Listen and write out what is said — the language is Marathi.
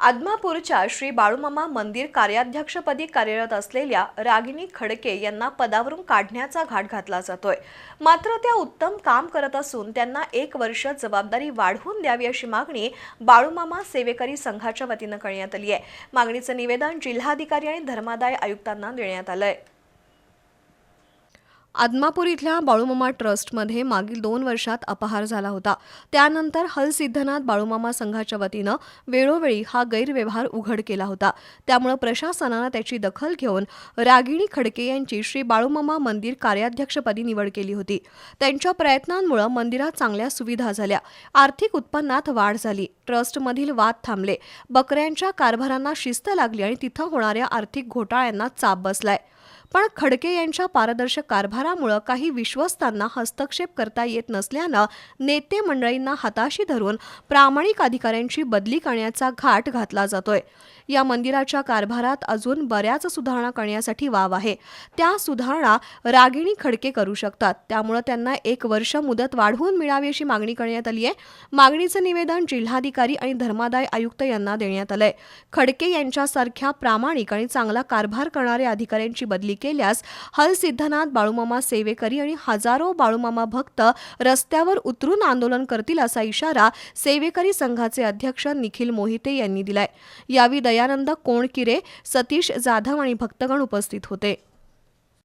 आदमापूरच्या श्री बाळूमामा मंदिर कार्याध्यक्षपदी कार्यरत असलेल्या रागिनी खडके यांना पदावरून काढण्याचा घाट घातला जातोय. मात्र त्या उत्तम काम करत असून त्यांना एक वर्ष जबाबदारी वाढवून द्यावी अशी मागणी बाळूमामा सेवेकरी संघाच्या वतीनं करण्यात आली आहे. मागणीचं निवेदन जिल्हाधिकारी आणि धर्मादाय आयुक्तांना देण्यात आलंय. आदमापूर इथल्या बाळूमामा ट्रस्टमध्ये मागील दोन वर्षात अपहार झाला होता. त्यानंतर हलसिद्धनाथ बाळूमामा संघाच्या वतीनं वेळोवेळी हा गैरव्यवहार उघड केला होता. त्यामुळे प्रशासनानं त्याची दखल घेऊन रागिणी खडके यांची श्री बाळूमामा मंदिर कार्याध्यक्षपदी निवड केली होती. त्यांच्या प्रयत्नांमुळे मंदिरात चांगल्या सुविधा झाल्या. आर्थिक उत्पन्नात वाढ झाली. ट्रस्टमधील वाद थांबले. बकऱ्यांच्या कारभारांना शिस्त लागली आणि तिथं होणाऱ्या आर्थिक घोटाळ्यांना चाप बसलाय. पण खडके यांच्या पारदर्शक कारभारामुळं काही विश्वस्तांना हस्तक्षेप करता येत नसल्यानं नेते मंडळींना हाताशी धरून प्रामाणिक अधिकाऱ्यांची बदली करण्याचा घाट घातला जातोय. या मंदिराच्या कारभारात अजून बऱ्याच सुधारणा करण्यासाठी वाव आहे. त्या सुधारणा रागिणी खडके करू शकतात. त्यामुळे त्यांना एक वर्ष मुदत वाढवून मिळावी अशी मागणी करण्यात आली आहे. मागणीचं निवेदन जिल्हाधिकारी आणि धर्मादाय आयुक्त यांना देण्यात आलंय. खडके यांच्यासारख्या प्रामाणिक आणि चांगला कारभार करणाऱ्या अधिकाऱ्यांची बदली केल्यास हलसिद्धनाथ बाळूमामा सेवेकरी आणि हजारो बाळूमामा भक्त रस्त्यावर उतरून आंदोलन करतील असा इशारा सेवेकरी संघाचे अध्यक्ष निखिल मोहिते यांनी दिलाय. यावेळी दयानंद कोणकिरे सतीश जाधव आणि भक्तगण उपस्थित होते.